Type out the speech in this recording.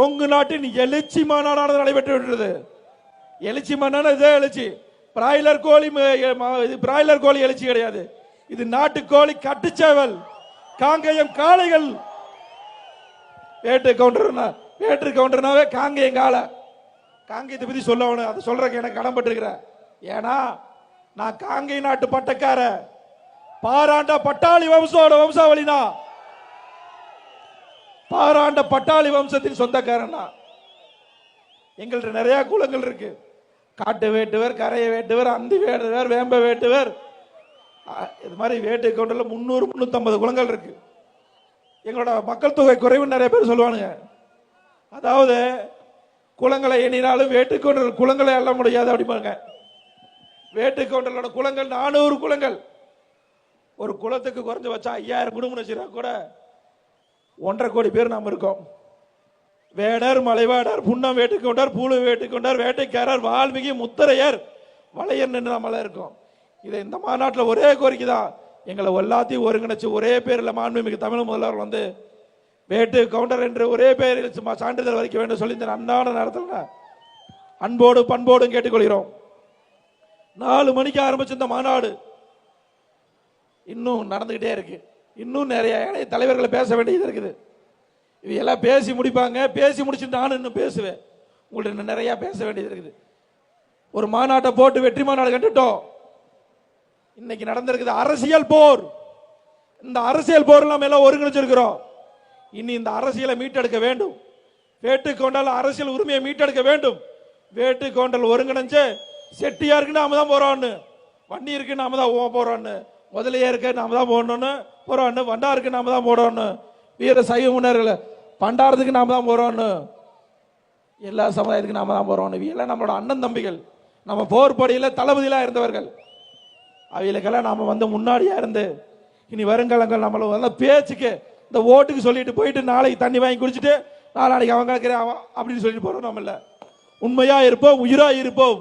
கொங்கு நாட்டின் எழுச்சி மாநாடானது நடைபெற்று விட்டது. எழுச்சி மாநாடு இதே எழுச்சி. பிராய்லர் கோழி இது பிராய்லர் கோழி எழுச்சி கிடையாது. இது நாட்டு கோழி கட்டுச்சேவல் காங்கேயம் காளைகள். வேட்டு கவுண்டர்னா வேட்டு கவுண்டர்னாவே காங்கேயம் காளை. காங்கேயத்தை பத்தி சொல்லணும் அதை சொல்றதுக்கு எனக்கு கடன்பட்டிருக்கிறேன் ஏன்னா நான் காங்கை நாட்டு பட்டக்கார பாராண்ட பட்டாளி வம்சோட வம்சாவளினா பாராண்ட பட்டாளி வம்சத்தின் சொந்தக்காரன் எங்கள்கிட்ட எங்கள்ட்ட நிறைய குலங்கள் இருக்கு. காட்டு வேட்டுவர் கரையை வேட்டுவர் அந்தி வேட்டுவர் வேம்ப வேட்டுவர். இது மாதிரி வேட்டு கவுண்டர்ல முந்நூறு முந்நூற்றம்பது குலங்கள் இருக்கு. எங்களோட மக்கள் தொகை குறைவு நிறைய பேர் சொல்லுவானுங்க. அதாவது குளங்களை எண்ணினாலும் வேட்டுக்கொண்டல் குளங்களை எல்லாம் முடியாது அப்படிம்பாங்க. வேட்டுக்கொண்டலோட குளங்கள் நானூறு குளங்கள் ஒரு குளத்துக்கு குறைஞ்ச வச்சா ஐயாயிரம் குடும்பம் வச்சுருந்தா கூட ஒன்றரை கோடி பேர் நாம் இருக்கோம். வேடர் மலைவாடர் புன்னம் வேட்டுக்கொண்டார் பூலு வேட்டுக்கொண்டார் வேட்டைக்காரர் வால்மீகி முத்தரையர் வளையர் நின்று நம்மளாம் இருக்கோம். இதை இந்த மாநாட்டில் ஒரே கோரிக்கை தான். எங்களை எல்லாத்தையும் ஒருங்கிணைச்சு ஒரே பேரில் மாண்புமிகு தமிழ் முதல்வர் வந்து வேட்டு கவுண்டர் என்று ஒரே பேரில் சும்மா சான்றிதழ் வரைக்க வேண்டும் சொல்லி இந்த அன்றாட நேரத்தில் அன்போடு பண்போடும் கேட்டுக்கொள்கிறோம். நாலு மணிக்கு ஆரம்பிச்ச இந்த மாநாடு. இன்னும் நடந்துகிட்டே இருக்குது இன்னும் நிறைய இளைய தலைவர்களை பேச வேண்டியது இருக்குது. இவையெல்லாம் எல்லாம் பேசி முடிப்பாங்க. பேசி முடிச்சுட்டு நானும் இன்னும் பேசுவேன். உங்கள்ட்ட இன்னும் நிறைய பேச வேண்டியது இருக்குது. ஒரு மாநாட்டை போட்டு வெற்றி மாநாடு கண்டுட்டோம். இன்னைக்கு நடந்திருக்குது அரசியல் போர். இந்த அரசியல் போர் நம்ம எல்லாம் ஒருங்கிணைச்சிருக்கிறோம். இனி இந்த அரசியலை மீட்டெடுக்க வேண்டும். வேட்டு கொண்டால் அரசியல் உரிமையை மீட்டெடுக்க வேண்டும். வேட்டு கொண்டல் ஒருங்கிணைஞ்சு செட்டியாருக்கு நாம தான் போறோம்னு வண்டி இருக்கு நாம தான் போறோம்னு முதலையே இருக்கு நாம தான் போடணும்னு போகிறோன்னு பண்டாருக்கு நாம தான் போடணும்னு. வீர சைவ முன்னர்கள் பண்டாரத்துக்கு நாம தான் போகிறோன்னு எல்லா சமுதாயத்துக்கும் நாம தான் போகிறோம்னு எல்லாம் நம்மளோட அண்ணன் தம்பிகள். நம்ம போர் படையில் தளபதியில இருந்தவர்கள். அவைகளுக்கெல்லாம் நாம் வந்து முன்னாடியாக இருந்து இனி வருங்காலங்கள் நம்மளை வந்து பேச்சுக்கு இந்த ஓட்டுக்கு சொல்லிட்டு போயிட்டு நாளைக்கு தண்ணி வாங்கி குடிச்சிட்டு நாளைக்கு அவங்க கேட்கிறேன் அவன் அப்படின்னு சொல்லிட்டு போகிறோம் நம்ம உண்மையாக இருப்போம் உயிராக இருப்போம்.